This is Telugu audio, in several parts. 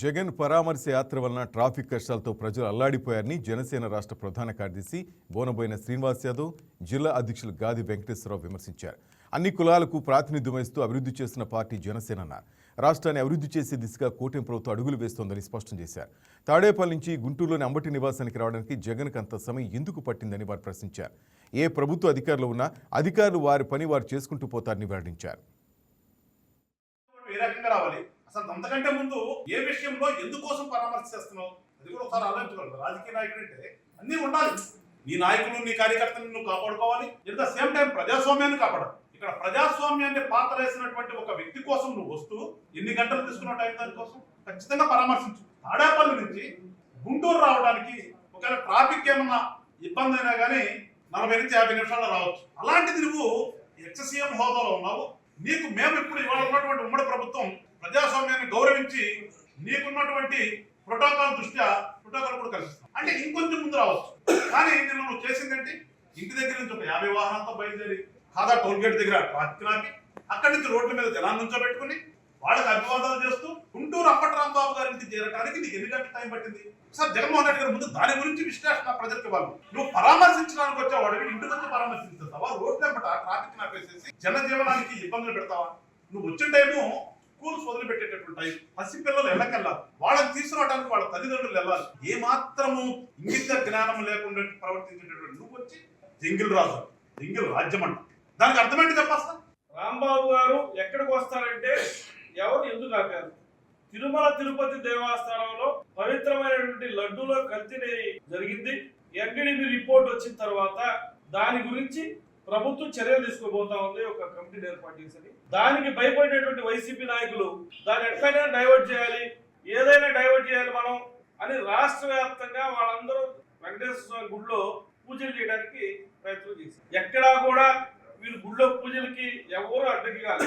జగన్ పరామర్శ యాత్ర వలన ట్రాఫిక్ కష్టాలతో ప్రజలు అల్లాడిపోయారని జనసేన రాష్ట్ర ప్రధాన కార్యదర్శి బోనబోయిన శ్రీనివాస్ యాదవ్ జిల్లా అధ్యక్షులు గాది వెంకటేశ్వరరావు విమర్శించారు. అన్ని కులాలకు ప్రాతినిధ్యం వహిస్తూ అభివృద్ధి చేస్తున్న పార్టీ జనసేన అన్నారు. రాష్ట్రాన్ని అభివృద్ధి చేసే దిశగా కూటమి ప్రభుత్వం అడుగులు వేస్తోందని స్పష్టం చేశారు. తాడేపల్లి నుంచి గుంటూరులోని అంబటి నివాసానికి రావడానికి జగన్కు అంత సమయం ఎందుకు పట్టిందని వారు ప్రశ్నించారు. ఏ ప్రభుత్వ అధికారులు ఉన్నా అధికారులు వారి పని వారు చేసుకుంటూ పోతారని వెల్లడించారు. అసలు అంతకంటే ముందు ఏ విషయంలో ఎందుకోసం పరామర్శ చేస్తున్నావు? అది కూడా ఒకసారి ఆలోచించగలరు రాజకీయ నాయకుడు అంటే అన్నీ ఉండాలి. నీ నాయకులు నీ కార్యకర్తలను నువ్వు కాపాడుకోవాలి. ఎట్ ద సేమ్ టైం ప్రజాస్వామ్యాన్ని కాపాడాలి. ఇక్కడ ప్రజాస్వామ్యాన్ని పాత్ర వేసినటువంటి ఒక వ్యక్తి కోసం నువ్వు వస్తూ ఎన్ని గంటలు తీసుకున్న టైం దానికోసం ఖచ్చితంగా పరామర్శించు. తాడేపల్లి నుంచి గుంటూరు రావడానికి ఒకవేళ ట్రాఫిక్ ఏమన్నా ఇబ్బంది అయినా కానీ నలభై నుంచి యాభై నిమిషాల్లో రావచ్చు. అలాంటిది నువ్వు ఎక్ససీఎం హోదాలో ఉన్నావు. నీకు మేము ఇప్పుడు ఇవాళ ఉన్నటువంటి ఉమ్మడి ప్రభుత్వం ప్రజాస్వామ్యాన్ని గౌరవించి నీకున్నటువంటి ప్రోటోకాల్ దృష్ట్యా ప్రోటోకాల్ కూడా కల్పిస్తాం. అంటే ఇంకొంచెం ముందు రావచ్చు. కానీ నేను నువ్వు చేసిందంటే? ఇంటి దగ్గర నుంచి ఒక యాభై వాహనాలతో బయలుదేరి కాదా టోల్ గేట్ దగ్గర ట్రాఫిక్ ఆపి అక్కడి నుంచి రోడ్ల మీద జనాన్ని నుంచోబెట్టుకుని వాళ్ళకి అభివాదాలు చేస్తూ గుంటూరు అప్పటి రాంబాబు గారికి చేరడానికి నీకు ఎన్ని గంటల టైం పట్టింది? సార్ జగన్మోహన్ రెడ్డి గారి ముందు దాని గురించి విశ్లేషణ ప్రజలకు ఇవ్వాలి. నువ్వు పరామర్శించడానికి వచ్చేవాడివి ఇంటి నుంచి పరామర్శించుతావా రోడ్ల వెంబట ట్రాఫిక్ నాపేసేసి జనజీవనానికి ఇబ్బందులు పెడతావా? నువ్వు వచ్చిన టైము స్కూల్స్ వదిలిపెట్టేటటువంటి టైం. పసి పిల్లలు వాళ్ళని తీసుకురావడానికి వాళ్ళ తల్లిదండ్రులు వెళ్ళాలి. ఏ మాత్రము ఇంగిత జ్ఞానం లేకుండా ప్రవర్తించేటటువంటి నువ్వు వచ్చి జంగిల్ రాజు జంగిల్ రాజ్యం అంట దానికి అర్థమేంటి చెప్పాస్తా? రాంబాబు గారు ఎక్కడికి వస్తారంటే ఎవరు ఎందుకు ఆపారు? తిరుమల తిరుపతి దేవస్థానంలో పవిత్రమైనటువంటి లడ్డూలో కల్తీ జరిగింది. ఎన్డీడీబీ రిపోర్ట్ వచ్చిన తర్వాత దాని గురించి ప్రభుత్వం చర్యలు తీసుకోబోతా ఉంది ఒక కమిటీని ఏర్పాటు చేసింది. దానికి భయపడేటువంటి వైసీపీ నాయకులు దాన్ని ఎట్లయినా డైవర్ట్ చేయాలి ఏదైనా డైవర్ట్ చేయాలి మనం అని రాష్ట్ర వ్యాప్తంగా వాళ్ళందరూ వెంకటేశ్వర స్వామి గుడిలో పూజలు చేయడానికి ప్రయత్నం చేశారు ఎక్కడా కూడా వీరు గుళ్ళో పూజలకి ఎవరు అడ్డకి కాదు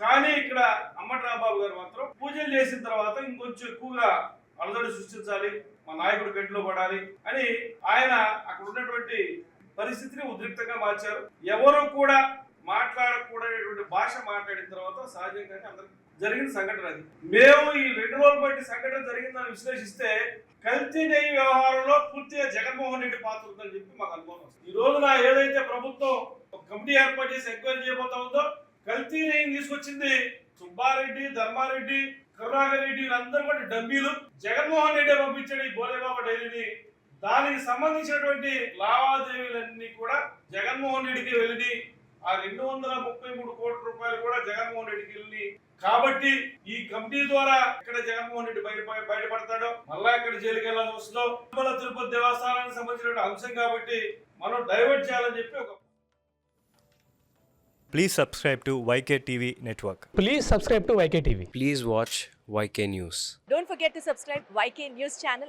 కానీ ఇక్కడ అమ్మటి గారు మాత్రం పూజలు చేసిన తర్వాత ఇంకొంచెం ఎక్కువగా అలదడి సృష్టించాలి మా నాయకుడు గట్టిలో పడాలి అని ఆయన అక్కడ ఉన్నటువంటి పరిస్థితిని ఉద్రిక్తంగా మార్చారు. ఎవరు కూడా మాట్లాడకూడనటువంటి భాష మాట్లాడిన తర్వాత సహజంగానే అందరికి జరిగిన సంఘటన అది. మేము ఈ రెండు రోజులు బట్టి సంఘటన జరిగిందని విశ్లేషిస్తే కల్తీ నెయ్యి వ్యవహారంలో పూర్తిగా జగన్మోహన్ రెడ్డి పాత్ర ఉందని చెప్పి మాకు అనుభవం ఈ రోజున ఏదైతే ప్రభుత్వం ఒక కమిటీ ఏర్పాటు చేసి ఎంక్వైరీ చేయబోతా ఉందో కల్తీ నెయ్యిని తీసుకొచ్చింది సుబ్బారెడ్డి ధర్మారెడ్డి కరుణాకర్ రెడ్డి వీళ్ళందరూ కూడా డబ్బీలు జగన్మోహన్ రెడ్డి పంపించాడు ఈ భోలేబాబా డైరీని. దానికి సంబంధించినటువంటి లావాదేవీలన్నీ కూడా జగన్మోహన్ రెడ్డికి వెళ్ళి ఆ రెండు వందల ముప్పై మూడు కోట్ల రూపాయలు కూడా జగన్మోహన్ రెడ్డికి వెళ్ళి కాబట్టి ఈ కమిటీ ద్వారా ఎక్కడ జగన్మోహన్ రెడ్డి బయట బయటపడతాడో మళ్ళా ఎక్కడ జైలుకి వెళ్ళాల్సి వస్తుందో తిరుమల తిరుపతి దేవస్థానానికి సంబంధించిన అంశం కాబట్టి మనం డైవర్ట్ చేయాలని చెప్పి ఒక Please subscribe to YK TV Network. Please subscribe to YK TV. Please watch YK News. Don't forget to subscribe YK News channel